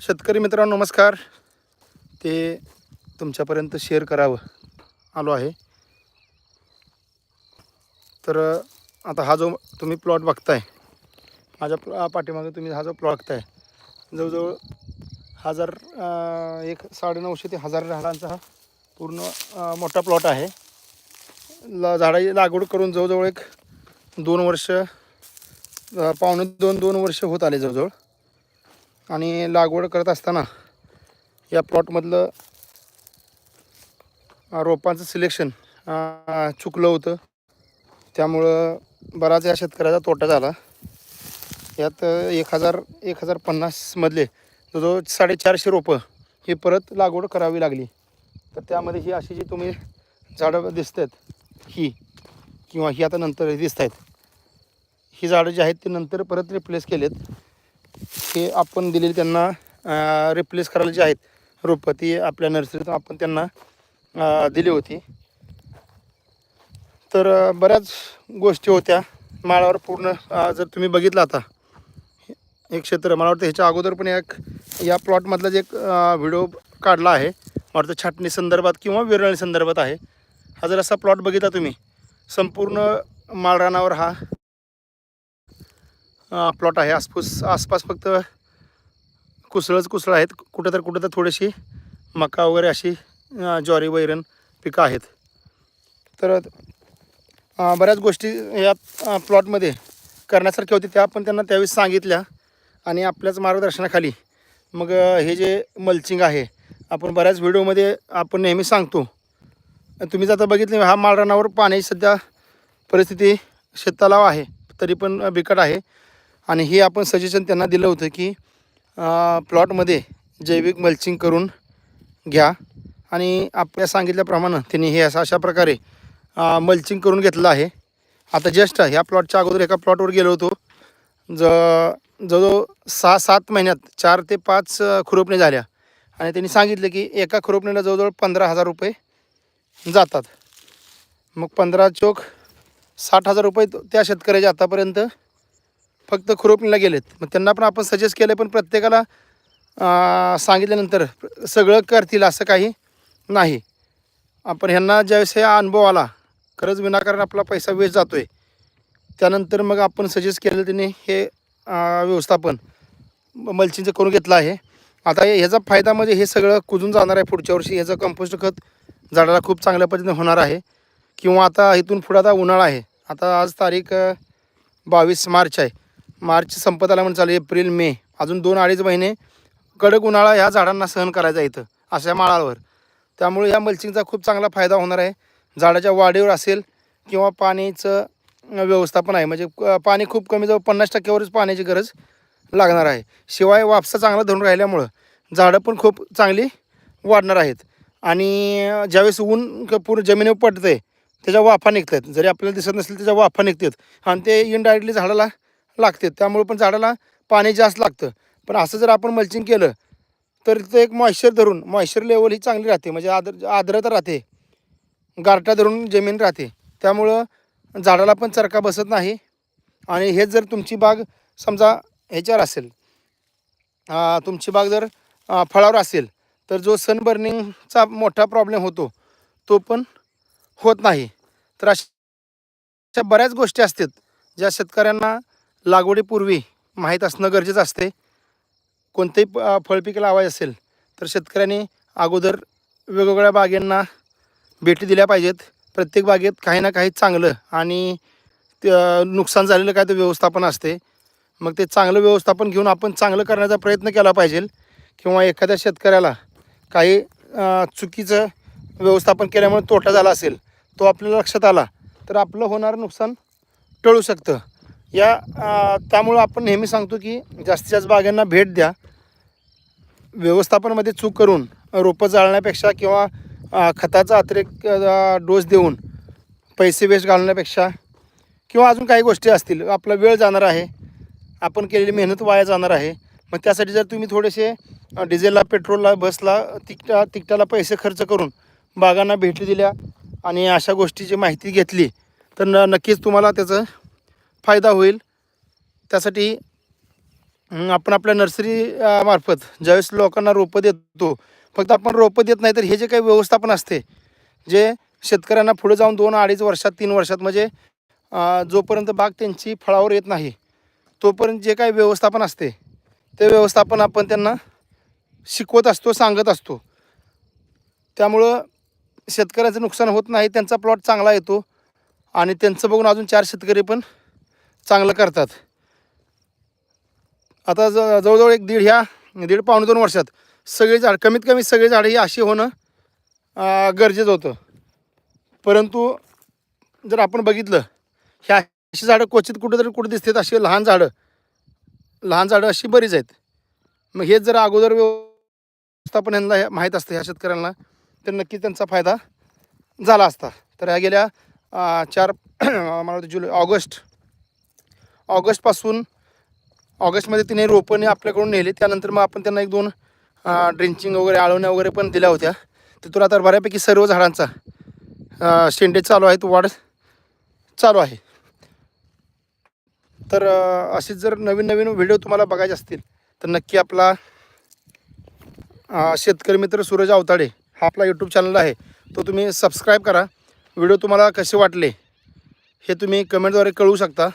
शेतकरी मित्रांनो नमस्कार. ते तुमच्यापर्यंत शेअर करावं आलो आहे. तर आता हा जो तुम्ही प्लॉट बघताय माझ्या प्लॉ पाठीमागे तुम्ही हा जो प्लॉट बघताय जवळजवळ हजार एक साडेनऊशे ते हजार झाडांचा हा पूर्ण मोठा प्लॉट आहे. ला झाडाची लागवड करून जवळजवळ एक दोन वर्ष पावणे दोन दोन वर्ष होत आले जवळजवळ. आणि लागवड करत असताना या प्लॉटमधलं रोपांचं सिलेक्शन चुकलं होतं. त्यामुळं बराच या शेतकऱ्याचा तोटा झाला. यात एक हजार एक हजार पन्नासमधले जवळजवळ साडेचारशे रोपं ही परत लागवड करावी लागली. तर त्यामध्ये ही अशी जी तुम्ही झाडं दिसत आहेत ही किंवा ही आता नंतर दिसत आहेत ही झाडं जी आहेत ती नंतर परत रिप्लेस केलेत. हे आपण दिलेली त्यांना रिप्लेस करायला जी आहेत रोपं ती आपल्या नर्सरीतून आपण त्यांना दिली होती. तर बऱ्याच गोष्टी होत्या माळावर पूर्ण जर तुम्ही बघितलं आता एक क्षेत्र मला वाटतं ह्याच्या अगोदर पण एक या प्लॉटमधला जे एक व्हिडिओ काढला आहे मला वाटतं छाटणी संदर्भात किंवा विरळणी संदर्भात आहे. हा जर असा प्लॉट बघितला तुम्ही संपूर्ण माळरानावर हा प्लॉट आहे. आसपास आसपास फक्त कुसळच कुसळ आहेत. कुठं तर कुठं तर थोडीशी मका वगैरे अशी ज्वारी वैरण पिकं आहेत. तर बऱ्याच गोष्टी या प्लॉटमध्ये करण्यासारख्या होत्या त्या आपण त्यांना त्यावेळेस सांगितल्या आणि आपल्याच मार्गदर्शनाखाली मग हे जे मल्चिंग आहे आपण बऱ्याच व्हिडिओमध्ये आपण नेहमी सांगतो. तुम्ही जर आता बघितले हा माळरानावर पाण्याची सध्या परिस्थिती शेततलाव आहे. तरी पण बिकट आहे. आणि हे आपण सजेशन त्यांना दिलं होतं की प्लॉटमध्ये जैविक मल्चिंग करून घ्या. आणि आपल्या सांगितल्याप्रमाणे त्यांनी हे असं अशा प्रकारे मल्चिंग करून घेतलं आहे. आता जस्ट ह्या प्लॉटच्या अगोदर एका प्लॉटवर गेलो होतो. ज जवळजवळ सहा सात महिन्यात चार ते पाच अ, खुरपणी झाल्या. आणि त्यांनी सांगितलं की एका खुरपणीला जवळजवळ पंधरा हजार रुपये जातात. मग पंधरा चोख साठ हजार रुपये त्या शेतकऱ्याच्या आतापर्यंत फक्त खुरोपणीला गेलेत. मग त्यांना पण आपण सजेस्ट केलं पण प्रत्येकाला सांगितल्यानंतर सगळं करतील असं काही नाही. आपण ह्यांना ज्यावेळेस हा अनुभव आला खरंच विनाकारण आपला पैसा वेस्ट जातो आहे त्यानंतर मग आपण सजेस्ट केलं त्यांनी हे व्यवस्थापन मल्चिंगचं करून घेतलं आहे. आता हे- ह्याचा फायदा म्हणजे हे सगळं कुजून जाणार आहे पुढच्या वर्षी. ह्याचं कंपोस्ट खत झाडाला खूप चांगल्या पद्धतीने होणार आहे. किंवा आता इथून पुढं आता उन्हाळा आहे. आता आज तारीख बावीस मार्च आहे. मार्च संपत आला म्हणजे चालू एप्रिल मे. अजून दोन अडीच महिने कडक उन्हाळा ह्या झाडांना सहन करायचा इथं अशा माळावर. त्यामुळे या मल्चिंगचा खूप चांगला फायदा होणार आहे. झाडाच्या वाढीवर असेल किंवा पाण्याचं व्यवस्थापन आहे. म्हणजे पाणी खूप कमी जवळ पन्नास टक्क्यावरच पाण्याची गरज लागणार आहे. शिवाय वापसा चांगला धरून राहिल्यामुळं झाडं पण खूप चांगली वाढणार आहेत. आणि ज्यावेळेस ऊन पूर्ण जमिनीवर पडतं आहे त्याच्या वाफा निघतात जरी आपल्याला दिसत नसेल त्याच्या वाफा निघतात. आणि ते इनडायरेक्टली झाडाला लागते. त्यामुळे पण झाडाला पाणी जास्त लागतं. पण असं जर आपण मल्चिंग केलं तर तिथं एक मॉइश्चर धरून मॉइश्चर लेवल ही चांगली राहते. म्हणजे आद्र आर्द्रता राहते. गारठा धरून जमीन राहते. त्यामुळं झाडाला पण चरका बसत नाही. आणि हेच जर तुमची बाग समजा ह्याच्यावर असेल तुमची बाग जर फळावर असेल तर जो सनबर्निंगचा मोठा प्रॉब्लेम होतो तो पण होत नाही. तर अशा बऱ्याच गोष्टी असतात ज्या शेतकऱ्यांना लागवडीपूर्वी माहीत असणं गरजेचं असते. कोणतेही प- फळपीक लावायचं असेल तर शेतकऱ्यांनी अगोदर वेगवेगळ्या बागेंना भेटी दिल्या पाहिजेत. प्रत्येक बागेत काही ना काही चांगलं आणि नुकसान झालेलं काय ते व्यवस्थापन असते. मग ते चांगलं व्यवस्थापन घेऊन आपण चांगलं करण्याचा प्रयत्न केला पाहिजे किंवा एखाद्या शेतकऱ्याला काही चुकीचं व्यवस्थापन केल्यामुळे तोटा झाला असेल तो आपल्याला लक्षात आला तर आपलं होणारं नुकसान टळू शकतं. या त्यामुळं आपण नेहमी सांगतो की जास्तीत जास्त बागांना भेट द्या. व्यवस्थापनामध्ये चूक करून रोपं जाळण्यापेक्षा किंवा खताचा अतिरिक्त डोस देऊन पैसे वेस्ट घालण्यापेक्षा किंवा अजून काही गोष्टी असतील आपला वेळ जाणार आहे आपण केलेली मेहनत वाया जाणार आहे मग त्यासाठी जर तुम्ही थोडेसे डिझेलला पेट्रोलला बसला तिकटा तिकटाला पैसे खर्च करून बागांना भेटी दिल्या आणि अशा गोष्टीची माहिती घेतली तर न नक्कीच तुम्हाला त्याचं फायदा होईल. त्यासाठी आपण आपल्या नर्सरी मार्फत ज्यावेळेस लोकांना रोपं देतो फक्त आपण रोपं देत नाही तर हे जे काही व्यवस्थापन असते जे शेतकऱ्यांना पुढे जाऊन दोन अडीच वर्षात तीन वर्षात म्हणजे जोपर्यंत बाग त्यांची फळावर येत नाही तोपर्यंत जे काही व्यवस्थापन असते ते व्यवस्थापन आपण त्यांना शिकवत असतो सांगत असतो. त्यामुळं शेतकऱ्याचं नुकसान होत नाही त्यांचा प्लॉट चांगला येतो आणि त्यांचं बघून अजून चार शेतकरी पण चांगलं करतात. आता ज जवळजवळ एक दीड ह्या दीड पावणे दोन वर्षात सगळी झाड कमीत कमी सगळी झाडं ही अशी होणं गरजेचं होतं. परंतु जर आपण बघितलं ह्या अशी झाडं क्वचित कुठेतरी कुठे दिसतात अशी लहान झाडं लहान झाडं अशी बरीच आहेत. मग हेच जर अगोदर व्यवस्थापन यांना माहीत असतं ह्या शेतकऱ्यांना तर नक्की त्यांचा फायदा झाला असता. तर ह्या गेल्या चार मला वाटतं जुलै ऑगस्ट ऑगस्टपासून ऑगस्टमध्ये तिने रोपणे आपल्याकडून नेली. त्यानंतर मग आपण त्यांना एक दोन ड्रिंचिंग वगैरे आळवण्या वगैरे पण दिल्या होत्या. तिथून आता बऱ्यापैकी सर्व झाडांचा शेंडे चालू आहेत वाढ चालू आहे. तर असेच जर नवीन नवीन व्हिडिओ तुम्हाला बघायचे असतील तर नक्की आपला शेतकरी मित्र सूरज अवताडे हा आपला यूट्यूब चॅनल आहे. तो तुम्ही सबस्क्राईब करा. व्हिडिओ तुम्हाला कसे वाटले हे तुम्ही कमेंटद्वारे कळवू शकता.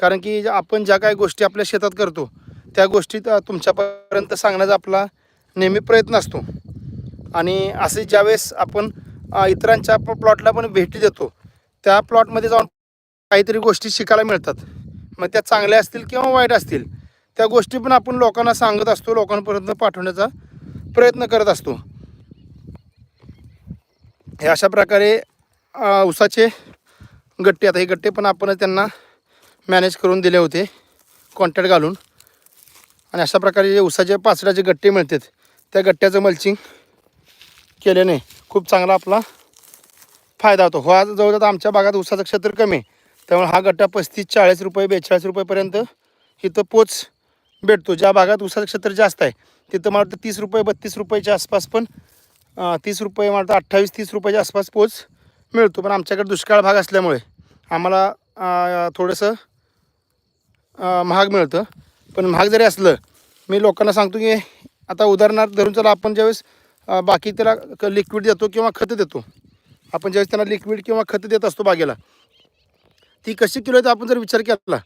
कारण की आपण ज्या काही गोष्टी आपल्या शेतात करतो त्या गोष्टी तुमच्यापर्यंत सांगण्याचा आपला नेहमी प्रयत्न असतो. आणि असे ज्यावेळेस आपण इतरांच्या प्लॉटला पण भेटी देतो त्या प्लॉटमध्ये जाऊन काहीतरी गोष्टी शिकायला मिळतात. मग त्या चांगल्या असतील किंवा वाईट असतील त्या गोष्टी पण आपण लोकांना सांगत असतो लोकांपर्यंत पाठवण्याचा प्रयत्न करत असतो. हे अशा प्रकारे ऊसाचे गट्टे आता हे गट्टे पण आपण त्यांना मॅनेज करून दिले होते कॉन्टॅक्ट घालून. आणि अशा प्रकारे जे उसाचे पाचड्याचे गट्टे मिळतात त्या गट्ट्याचं मल्चिंग केल्याने खूप चांगला आपला फायदा होतो. हो आज जवळजवळ आमच्या भागात उसाचं क्षेत्र कमी आहे. त्यामुळे हा गट्टा पस्तीस चाळीस रुपये बेचाळीस रुपयेपर्यंत इथं पोच भेटतो. ज्या भागात उसाचं क्षेत्र जास्त आहे तिथं मला वाटतं तीस रुपये बत्तीस रुपयाच्या आसपास पण तीस रुपये मला वाटतं अठ्ठावीस तीस रुपयाच्या आसपास पोच मिळतो. पण आमच्याकडे दुष्काळ भाग असल्यामुळे आम्हाला थोडंसं महाग मिळतं. पण महाग जरी असलं मी लोकांना सांगतो की आता उदाहरणार्थ धरून चला आपण ज्यावेळेस बाकी त्याला लिक्विड देतो किंवा खतं देतो. आपण ज्यावेळेस त्यांना लिक्विड किंवा खतं देत असतो बागेला ती कशी किलो आहे आपण जर विचार केला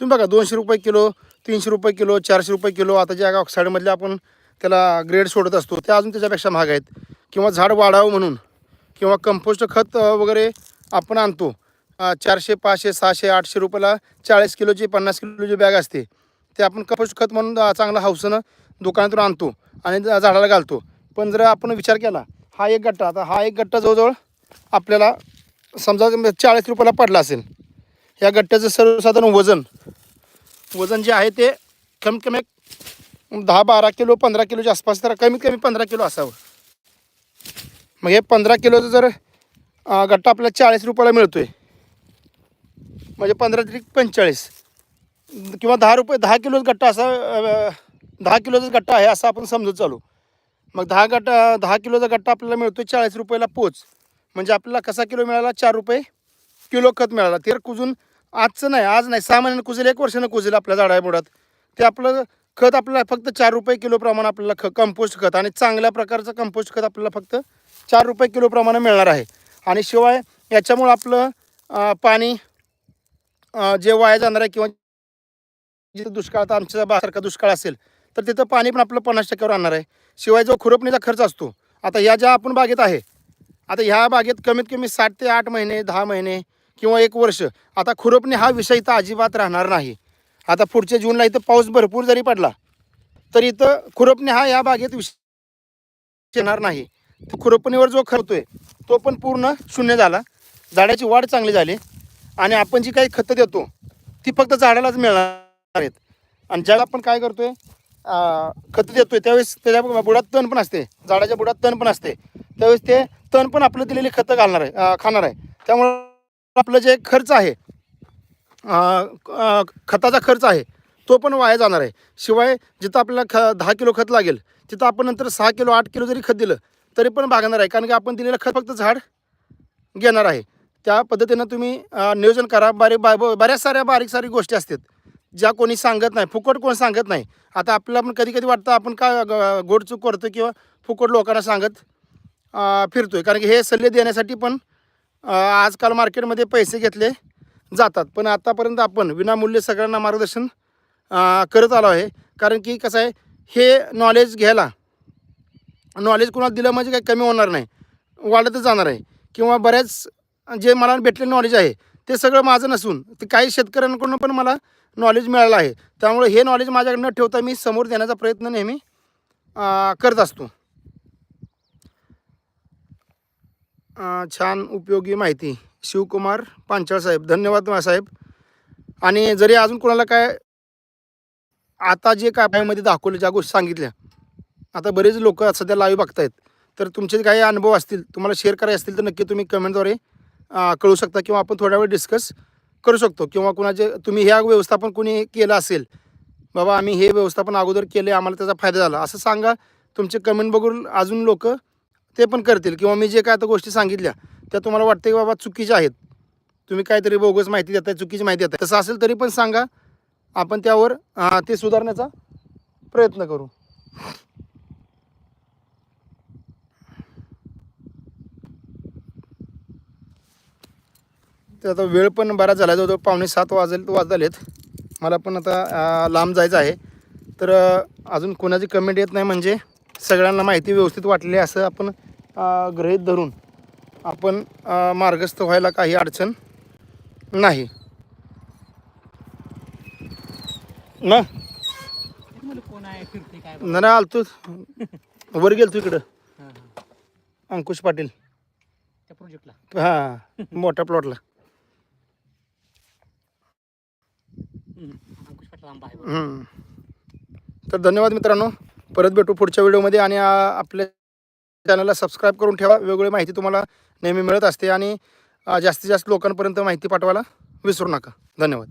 तुम्ही बघा दोनशे रुपये किलो तीनशे रुपये किलो चारशे रुपये किलो आता ज्या ऑक्साईडमधले आपण त्याला ग्रेड सोडत असतो त्या अजून त्याच्यापेक्षा महाग आहेत. किंवा झाड वाढावं म्हणून किंवा कंपोस्ट खत वगैरे आपण आणतो चारशे पाचशे सहाशे आठशे रुपयाला चाळीस किलोची पन्नास किलोची बॅग असते. ते आपण कंपोस्ट खत म्हणून चांगलं हौसनं दुकानातून आणतो आणि झाडाला घालतो. पण जर आपण विचार केला हा एक गट्टा आता हा एक गट्टा जवळजवळ आपल्याला समजा चाळीस रुपयाला पडला असेल या गट्ट्याचं सर्वसाधारण वजन वजन जे आहे ते कमीत कमी एक दहा बारा किलो पंधरा किलोच्या आसपास तर कमीत कमी पंधरा किलो असावं. मग हे पंधरा किलोचं जर गट्टा आपल्याला चाळीस रुपयाला मिळतो आहे म्हणजे पंधरा तरी पंचेचाळीस. किंवा दहा रुपये दहा किलोच गट्टा असा दहा किलोचाच गट्टा आहे असं आपण समजत चालू. मग दहा गट्टा दहा किलोचा गट्टा आपल्याला मिळतो चाळीस रुपयाला पोच. म्हणजे आपल्याला कसा किलो मिळाला? चार रुपये किलो खत मिळाला. ते कुजून आजचं नाही आज नाही सहा महिन्यानं कुजेल एक वर्षानं कुजेल आपल्या झाडा ते आपलं खत आपल्याला फक्त चार रुपये किलो प्रमाण आपल्याला ख कंपोस्ट खत आणि चांगल्या प्रकारचं कंपोस्ट खत आपल्याला फक्त चार रुपये किलो प्रमाणे मिळणार आहे. आणि शिवाय याच्यामुळं आपलं पाणी जे वाया जाणार आहे किंवा जिथं दुष्काळ आता आमच्या बासारखा दुष्काळ असेल तर तिथं पाणी पण आपलं पन्नास टक्क्यावर आणणार आहे. शिवाय जो खुरपणीचा खर्च असतो आता ह्या ज्या आपण बागेत आहे आता ह्या बागेत कमीत कमी साठ ते आठ महिने दहा महिने किंवा एक वर्ष आता खुरपणी हा विषय इथं अजिबात राहणार नाही. आता पुढच्या जूनला इथं पाऊस भरपूर जरी पडला तर इथं खुरपणी हा या बागेत विषय येणार नाही. तर खुरपणीवर जो खर्च आहे तो पण पूर्ण शून्य झाला. झाडाची वाढ चांगली झाली. आणि आपण जी काही खतं देतो ती फक्त झाडालाच मिळणार आहेत. आणि ज्याला आपण काय करतोय अं, खतं देतोय त्यावेळेस त्याच्या बुडात तण पण असते. झाडाच्या बुडात तण पण असते. त्यावेळेस ते तण पण आपलं दिलेली खतं घालणार आहे खाणार आहे. त्यामुळं आपलं जे खर्च आहे खताचा खर्च आहे तो पण वाया जाणार आहे. शिवाय जिथं आपल्याला ख दहा किलो खत लागेल तिथं आपण नंतर सहा किलो आठ किलो जरी खत दिलं तरी पण भागणार आहे. कारण की आपण दिलेलं खत फक्त झाड घेणार आहे. त्या पद्धतीनं तुम्ही नियोजन करा. बारीक बा ब- बऱ्याच साऱ्या बारीक सारी गोष्टी असतात. ज्या कोणी सांगत नाही. फुकट कोण सांगत नाही. आता आपल्याला पण कधी कधी वाटतं आपण काय ग- गोडचूक करतो किंवा फुकट लोकांना सांगत फिरतो आहे कारण की हे सल्ले देण्यासाठी पण आजकाल मार्केटमध्ये पैसे घेतले जातात. पण आतापर्यंत आपण विनामूल्य सगळ्यांना मार्गदर्शन करत आलो आहे. कारण की कसं आहे हे नॉलेज घ्यायला नॉलेज कुणाला दिलं म्हणजे काही कमी होणार नाही. वाढतच जाणार आहे. किंवा बऱ्याच जे मला भेटले नॉलेज आहे ते सगळं माझं नसून ते काही शेतकऱ्यांकडून पण मला नॉलेज मिळालं आहे. त्यामुळे हे नॉलेज माझ्याकडे न ठेवता मी समोर देण्याचा प्रयत्न नेहमी करत असतो. छान उपयोगी माहिती. शिवकुमार पांचाळ साहेब धन्यवाद साहेब. आणि जरी अजून कोणाला काय आता जे काय पायामध्ये दाखवलं ज्या गोष्टी सांगितल्या आता बरेच लोक सध्या लाईव्ह बघतायत. तर तुमचे काही अनुभव असतील तुम्हाला शेअर करायचे असतील तर नक्की तुम्ही कमेंटद्वारे कळू शकता किंवा आपण थोड्या वेळ डिस्कस करू शकतो. किंवा कुणाचे तुम्ही ह्या व्यवस्थापन कुणी केलं असेल बाबा आम्ही हे व्यवस्थापन अगोदर केले आम्हाला त्याचा फायदा झाला. असं सांगा. तुमचे कमेंट बघून अजून लोक ते पण करतील. किंवा मी जे काय आता गोष्टी सांगितल्या त्या तुम्हाला वाटते की बाबा चुकीच्या आहेत. तुम्ही काहीतरी बोगस माहिती देताय चुकीची माहिती देताय. तसं असेल तरी पण सांगा. आपण त्यावर ते सुधारण्याचा प्रयत्न करू. तर आता वेळ पण बराच झाला जवळजवळ पावणे सात वाजेल वाजलेत. मला पण आता लांब जायचं आहे. तर अजून कोणाची कमेंट येत नाही म्हणजे सगळ्यांना माहिती व्यवस्थित वाटली असं आपण गृहीत धरून आपण मार्गस्थ व्हायला काही अडचण नाही. ना? ना आलतो. वर गेलतो इकडं. हां हां. अंकुश पाटील. त्या प्रोजेक्टला हां मोठ्या प्लॉटला आहे हम्म. तर धन्यवाद मित्रांनो. परत भेटू पुढच्या व्हिडिओमध्ये आणि आ, आपल्या चॅनलला सबस्क्राईब करून ठेवा. वेगवेगळी माहिती तुम्हाला नेहमी मिळत असते आणि आ, जास्तीत जास्त लोकांपर्यंत माहिती पाठवायला विसरू नका. धन्यवाद.